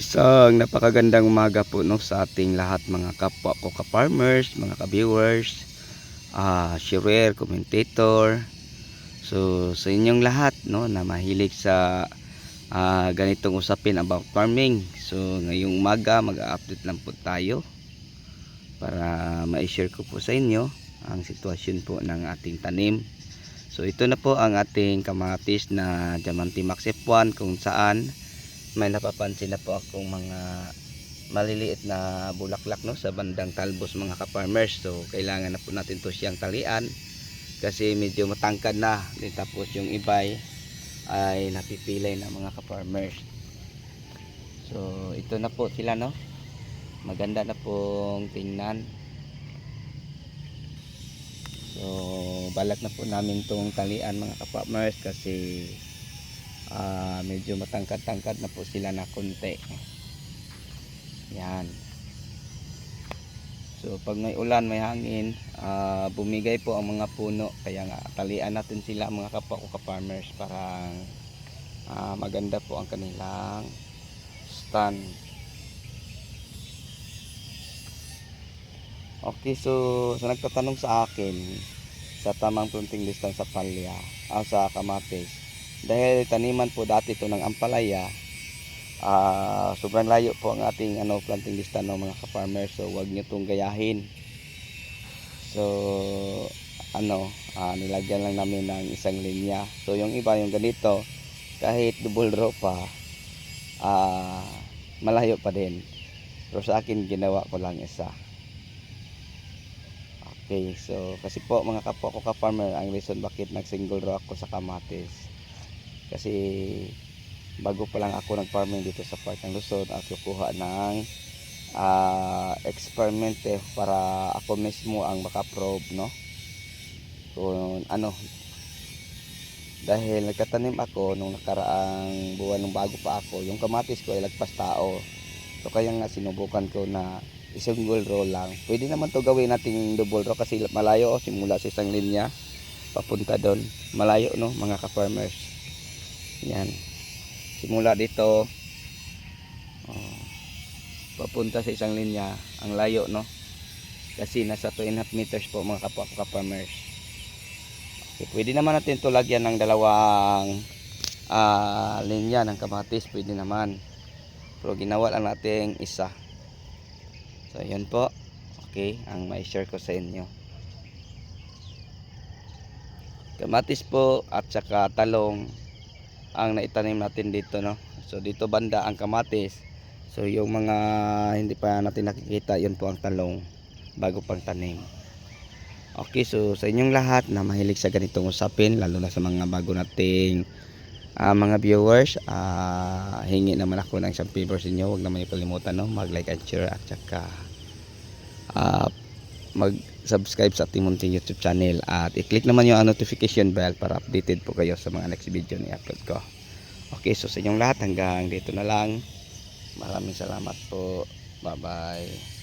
Isang napakagandang umaga po no sa ating lahat mga kapwa ko ka-farmers, mga ka-viewers, ah sharer, commentator. So sa inyong lahat no na mahilig sa ah, ganitong usapin about farming. So ngayong umaga mag-update lang po tayo para ma-share ko po sa inyo ang sitwasyon po ng ating tanim. So ito na po ang ating kamatis na Diamante Max F1 kung saan may napapansin na po akong mga maliliit na bulaklak no sa bandang talbos mga ka-farmers. So kailangan na po natin to siyang talian kasi medyo matangkad na. Din tapos yung ibay ay napipilay na mga ka-farmers. So ito na po sila no. Maganda na pong tingnan. So balak na po namin tong talian mga ka-farmers kasi ah medyo matangkad-tangkad na po sila na konti. Yan. So pag may ulan, may hangin, ah, bumigay po ang mga puno. Kaya nga talian natin sila mga kapwa ko ka-farmers para ah, maganda po ang kanilang stand. Okay, so sa nagtatanong sa akin sa tamang planting distance sa palya, ah, sa kamatis, dahil taniman po dati ito ng ampalaya ah sobrang layo po ang ating ano planting distance ng mga ka-farmer so wag niyo tong gayahin. So ano ah, nilagyan lang namin ng isang linya. So yung iba yung ganito kahit double row pa ah malayo pa din. Pero sa akin ginawa ko lang isa. Okay so kasi po mga kapwa ko ka-farmer ang reason bakit nag single row ako sa kamatis kasi bago pa lang ako nag-farming dito sa part ng Luzon at kukuha ng ah, experiment eh, para ako mismo ang makaprobe no? Kung ano dahil nagkatanim ako nung nakaraang buwan nung bago pa ako yung kamatis ko ay lagpas tao. So kaya nga sinubukan ko na single row lang. Pwede naman to gawin nating double row kasi malayo oh, simula sa isang linya papunta doon. Malayo no mga ka-farmers yan. Simula dito. Oh, papunta sa isang linya. Ang layo, no? Kasi nasa 2 and half meters po mga kapwa ko ka-farmers. Okay, pwede naman natin ito lagyan ng dalawang ah, linya ng kamatis. Pwede naman. Pero ginawa lang natin isa. So, yun po. Okay, ang may share ko sa inyo. Kamatis po at saka talong ang naitanim natin dito no? So dito banda ang kamatis. So yung mga hindi pa natin nakikita yun po ang talong bago pang tanim okay so sa inyong lahat na mahilig sa ganitong usapin lalo na sa mga bago nating ah, mga viewers ah, hingi naman ako ng isang favor sa inyo. Huwag naman ipalimutan no? Mag like and share at saka ah, mag subscribe sa ating YouTube channel at i-click naman yung notification bell para updated po kayo sa mga next video ni upload ko. Okay, so sa inyong lahat hanggang dito na lang. Maraming salamat po. Bye-bye.